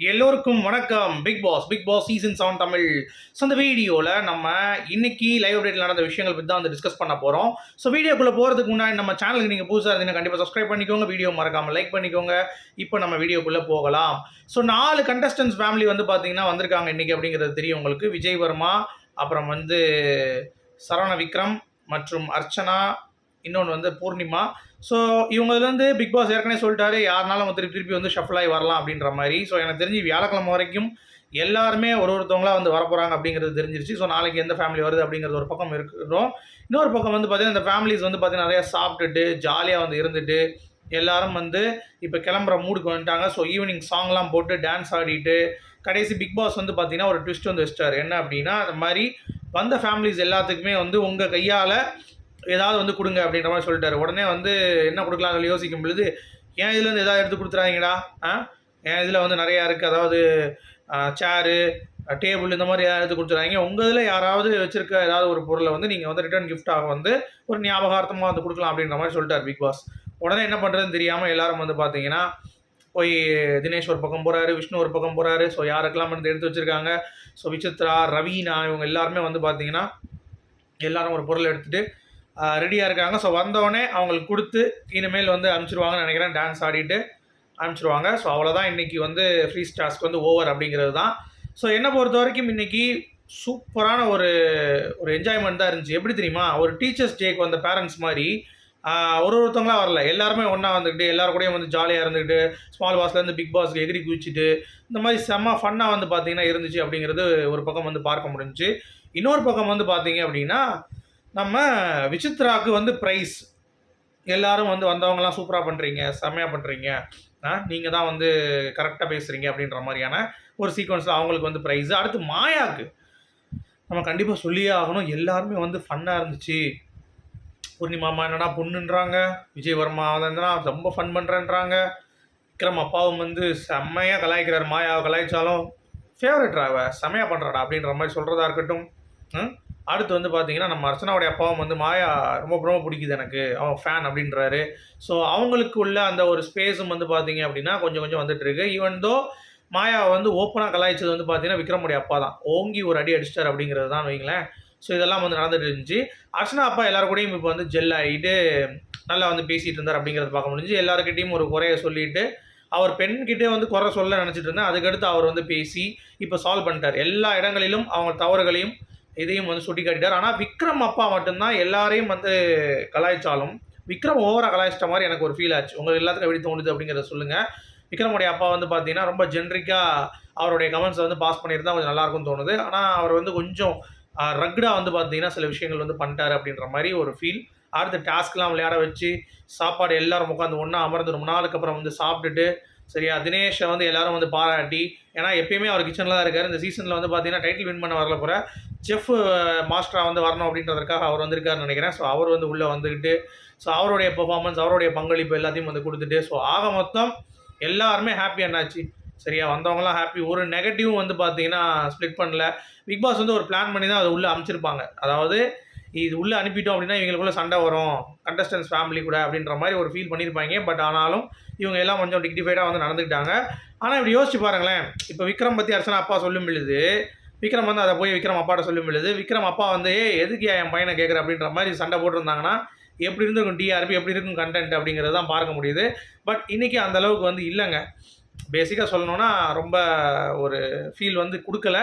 எல்லோருக்கும் வணக்கம். Big boss big boss season seven Tamil. So அந்த வீடியோவில் நம்ம இன்னைக்கு லைவ் அப்டேட்டில் நடந்த விஷயங்கள் பற்றி தான் வந்து டிஸ்கஸ் பண்ண போகிறோம் ஸோ வீடியோக்குள்ளே போகிறதுக்கு முன்னாடி நம்ம சேனலுக்கு நீங்கள் புதுசாக இருந்தீங்கன்னா கண்டிப்பாக சப்ஸ்கிரைப் பண்ணிக்கோங்க. வீடியோ மறக்காமல் லைக் பண்ணிக்கோங்க. இப்போ நம்ம வீடியோக்குள்ளே போகலாம். ஸோ நாலு கண்டஸ்டன்ஸ் ஃபேமிலி வந்து பார்த்தீங்கன்னா வந்திருக்காங்க இன்றைக்கி அப்படிங்கிறது தெரியும் உங்களுக்கு. விஜய் வர்மா அப்புறம் வந்து சரவண விக்ரம் மற்றும் அர்ச்சனா இன்னொன்று வந்து பூர்ணிமா. ஸோ இவங்கலேருந்து பிக் பாஸ் ஏற்கனவே சொல்லிட்டாரு யாருனாலும் அவங்க திருப்பி திருப்பி வந்து ஷஃபிள் ஆகி வரலாம் அப்படின்ற மாதிரி. ஸோ எனக்கு தெரிஞ்சு வியாழக்கிழமை வரைக்கும் எல்லாருமே ஒரு ஒருத்தவங்களாக வந்து வரப்போகிறாங்க அப்படிங்கிறது தெரிஞ்சிருச்சு. ஸோ நாளைக்கு எந்த ஃபேமிலி வருது அப்படிங்கிறது ஒரு பக்கம் இருக்கிறோம். இன்னொரு பக்கம் வந்து பார்த்திங்கன்னா இந்த ஃபேமிலிஸ் வந்து பார்த்தீங்கன்னா நிறையா சாப்பிட்டுட்டு ஜாலியாக வந்து இருந்துட்டு எல்லாரும் வந்து இப்போ கிளம்புற மூடுக்கு வந்துட்டாங்க. ஸோ ஈவினிங் சாங்லாம் போட்டு டான்ஸ் ஆடிட்டு கடைசி பிக் பாஸ் வந்து பார்த்திங்கன்னா ஒரு ட்விஸ்ட் வந்து வச்சிட்டார். என்ன அப்படின்னா அந்த மாதிரி வந்த ஃபேமிலிஸ் எல்லாத்துக்குமே வந்து உங்கள் கையால் ஏதாவது வந்து கொடுங்க அப்படின்ற மாதிரி சொல்லிட்டாரு. உடனே வந்து என்ன கொடுக்கலாம் சொல்லி யோசிக்கும் பொழுது ஏன் இதில் வந்து ஏதாவது எடுத்து கொடுத்துறாங்கடா? ஆ? என் இதில் வந்து நிறையா இருக்குது அதாவது சேரு டேபிள் இந்த மாதிரி ஏதாவது எடுத்து கொடுத்துறாங்க. உங்கள் இதில் யாராவது வச்சிருக்க ஏதாவது ஒரு பொருளை வந்து நீங்கள் வந்து ரிட்டர்ன் கிஃப்டாக வந்து ஒரு ஞாபகார்த்தமாக வந்து கொடுக்கலாம் அப்படின்ற மாதிரி சொல்லிட்டார் பிக் பாஸ் உடனே என்ன பண்ணுறதுன்னு தெரியாமல் எல்லாரும் வந்து பார்த்தீங்கன்னா போய் தினேஷ் ஒரு பக்கம் போகிறாரு விஷ்ணு ஒரு பக்கம் போகிறாரு ஸோ யாருக்கெல்லாம் வந்து எடுத்து வச்சுருக்காங்க? ஸோ விசித்ரா ரவீனா இவங்க எல்லாருமே வந்து பார்த்தீங்கன்னா எல்லாரும் ஒரு பொருளை எடுத்துகிட்டு ரெடியாக இருக்காங்க. ஸோ வந்தோடனே அவங்களுக்கு கொடுத்து இனிமேல் வந்து அனுப்பிச்சிருவாங்கன்னு நினைக்கிறேன். டான்ஸ் ஆடிட்டு அனுப்பிச்சிருவாங்க. ஸோ அவ்வளோதான் இன்றைக்கி வந்து ஃப்ரீ ஸ்டாஸ்க்கு வந்து ஓவர் அப்படிங்கிறது தான் ஸோ என்னை பொறுத்த வரைக்கும் இன்றைக்கி சூப்பரான ஒரு ஒரு என்ஜாய்மெண்ட் தான் இருந்துச்சு. எப்படி தெரியுமா? ஒரு டீச்சர்ஸ் டேக்கு வந்த பேரண்ட்ஸ் மாதிரி ஒரு ஒருத்தவங்களாம் வரல. எல்லாருமே ஒன்றா வந்துக்கிட்டு எல்லாரும் கூடயும் வந்து ஜாலியாக இருந்துக்கிட்டு ஸ்மால் பாஸ்லேருந்து பிக் பாஸ்க்கு எகிரி குதிச்சுட்டு இந்த மாதிரி செம்ம ஃபன்னாக வந்து பார்த்திங்கன்னா இருந்துச்சு அப்படிங்கிறது ஒரு பக்கம் வந்து பார்க்க முடிஞ்சுச்சு. இன்னொரு பக்கம் வந்து பார்த்தீங்க அப்படின்னா நம்ம விசித்ராவுக்கு வந்து ப்ரைஸ் எல்லாரும் வந்து வந்தவங்கலாம் சூப்பராக பண்ணுறீங்க செம்மையாக பண்ணுறீங்க நீங்கள் தான் வந்து கரெக்டாக பேசுகிறீங்க அப்படின்ற மாதிரியான ஒரு சீக்வன்ஸில் அவங்களுக்கு வந்து ப்ரைஸ் அடுத்து மாயாவுக்கு நம்ம கண்டிப்பாக சொல்லியே ஆகணும். எல்லாருமே வந்து ஃபன்னாக இருந்துச்சு. பூர்ணிமாமா என்னடா பொண்ணுன்றாங்க? விஜய் வர்மா வந்தா ரொம்ப ஃபன் பண்ணுறேன்றாங்க விக்ரம் அப்பாவும் வந்து செம்மையாக கலாய்க்கிறார். மாயாவை கலாய்ச்சாலும் ஃபேவரட் ராவ செம்மையாக பண்ணுறாடா அப்படின்ற மாதிரி சொல்கிறதா இருக்கட்டும். அடுத்து வந்து பார்த்தீங்கன்னா நம்ம அர்ச்சனாவுடைய அப்பாவும் வந்து மாயா ரொம்ப ரொம்ப பிடிக்குது எனக்கு. அவன் ஃபேன் அப்படின்றாரு. ஸோ அவங்களுக்கு உள்ள அந்த ஒரு ஸ்பேஸும் வந்து பார்த்தீங்க அப்படின்னா கொஞ்சம் கொஞ்சம் வந்துட்டு இருக்கு. ஈவன் தோ மாயா வந்து ஓப்பனாக கலாய்ச்சது வந்து பார்த்தீங்கன்னா விக்ரமுடைய அப்பா தான். ஓங்கி ஒரு அடி அடிச்சிட்டார் அப்படிங்கிறது தான் வைங்களேன். ஸோ இதெல்லாம் வந்து நடந்துட்டு இருந்துச்சு. அர்ச்சனா அப்பா எல்லாரு கூடயும் இப்போ வந்து ஜெல் ஆகிட்டு நல்லா வந்து பேசிகிட்டு இருந்தார் அப்படிங்கிறத பார்க்க முடிஞ்சு எல்லாருக்கிட்டையும் ஒரு குறைய சொல்லிட்டு அவர் பெண்கிட்டே வந்து குறை சொல்ல நினச்சிட்டு இருந்தேன். அதுக்கடுத்து அவர் வந்து பேசி இப்போ சால்வ் பண்ணிட்டார். எல்லா இடங்களிலும் அவங்க தவறுகளையும் இதையும் வந்து சுட்டி காட்டிட்டார் ஆனால் விக்ரம் அப்பா மட்டும்தான் எல்லாரையும் வந்து கலாய்ச்சாலும் விக்ரம் ஓவராக கலாய்ச்சிட்ட மாதிரி எனக்கு ஒரு ஃபீல் ஆச்சு. உங்களுக்கு எல்லாத்துக்கும் எப்படி தோணுது அப்படிங்கிறத சொல்லுங்கள் விக்ரமுடைய அப்பா வந்து பார்த்தீங்கன்னா ரொம்ப ஜென்ரிக்காக அவருடைய கமெண்ட்ஸ் வந்து பாஸ் பண்ணியிருந்தால் கொஞ்சம் நல்லாயிருக்கும்னு தோணுது. ஆனால் அவர் வந்து கொஞ்சம் ரக்டாக வந்து பார்த்தீங்கன்னா சில விஷயங்கள் வந்து பண்ணிட்டார் அப்படின்ற மாதிரி ஒரு ஃபீல் அடுத்த டாஸ்க்லாம் விளையாட வச்சு சாப்பாடு எல்லோரும் உட்காந்து ஒன்றா அமர்ந்து ரொம்ப நாளுக்கு அப்புறம் வந்து சாப்பிட்டுட்டு சரியா? தினேஷை வந்து எல்லோரும் வந்து பாராட்டி ஏன்னா எப்பயுமே அவர் கிச்சனில் தான் இருக்கார். இந்த சீசனில் வந்து பார்த்தீங்கன்னா டைட்டில் வின் பண்ண வரல போகிற செஃப் மாஸ்டராக வந்து வரணும் அப்படின்றதுக்காக அவர் வந்திருக்காருன்னு நினைக்கிறேன். ஸோ அவர் வந்து உள்ளே வந்துக்கிட்டு ஸோ அவருடைய பெர்ஃபார்மன்ஸ் அவருடைய பங்களிப்பு எல்லாத்தையும் வந்து கொடுத்துட்டு ஸோ ஆக மொத்தம் எல்லாருமே ஹாப்பி என்னாச்சு. சரியா? வந்தவங்களாம் ஹாப்பி ஒரு நெகட்டிவும் வந்து பார்த்தீங்கன்னா ஸ்ப்ளிட் பண்ணல. பிக் பாஸ் வந்து ஒரு பிளான் பண்ணி தான் அதை உள்ளே அமைச்சிருப்பாங்க. அதாவது இது உள்ளே அனுப்பிட்டோம் அப்படின்னா இவங்களுக்குள்ள சண்டை வரும். கண்டஸ்டன்ஸ் ஃபேமிலி கூட அப்படின்ற மாதிரி ஒரு ஃபீல் பண்ணியிருப்பாங்க பட் ஆனாலும் இவங்க எல்லாம் கொஞ்சம் டிக்டிஃபைடாக வந்து நடந்துக்கிட்டாங்க. ஆனால் இப்படி யோசிச்சு பாருங்களேன். இப்போ விக்ரம் பற்றி அரசனா அப்பா சொல்லும் பொழுது விக்ரம் வந்து அதை போய் விக்ரம் அப்பாட்ட சொல்லும் பொழுது விக்ரம் அப்பா வந்து ஏ எதுக்கு என் பையனை கேட்குற அப்படின்ற மாதிரி சண்டை போட்டிருந்தாங்கன்னா எப்படி இருந்திருக்கும் டிஆர்பி எப்படி இருக்கும் கண்டென்ட் அப்படிங்கிறது தான் பார்க்க முடியுது. பட் இன்றைக்கி அந்த அளவுக்கு வந்து இல்லைங்க. பேசிக்காக சொல்லணுன்னா ரொம்ப ஒரு ஃபீல் வந்து கொடுக்கல.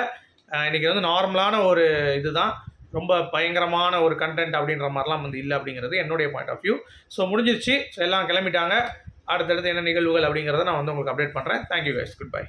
இன்றைக்கி வந்து நார்மலான ஒரு இதுதான். ரொம்ப பயங்கரமான ஒரு கண்டென்ட் அப்படின்ற மாதிரிலாம் வந்து இல்லை அப்படிங்கிறது என்னுடைய பாயிண்ட் ஆஃப் வியூ ஸோ முடிஞ்சிருச்சு. ஸோ எல்லாம் கிளம்பிட்டாங்க. அடுத்தடுத்து என்ன நிகழ்வுகள் அப்படிங்கிறத நான் வந்து உங்களுக்கு அப்டேட் பண்ணுறேன் தேங்க்யூ கைஸ் குட் பை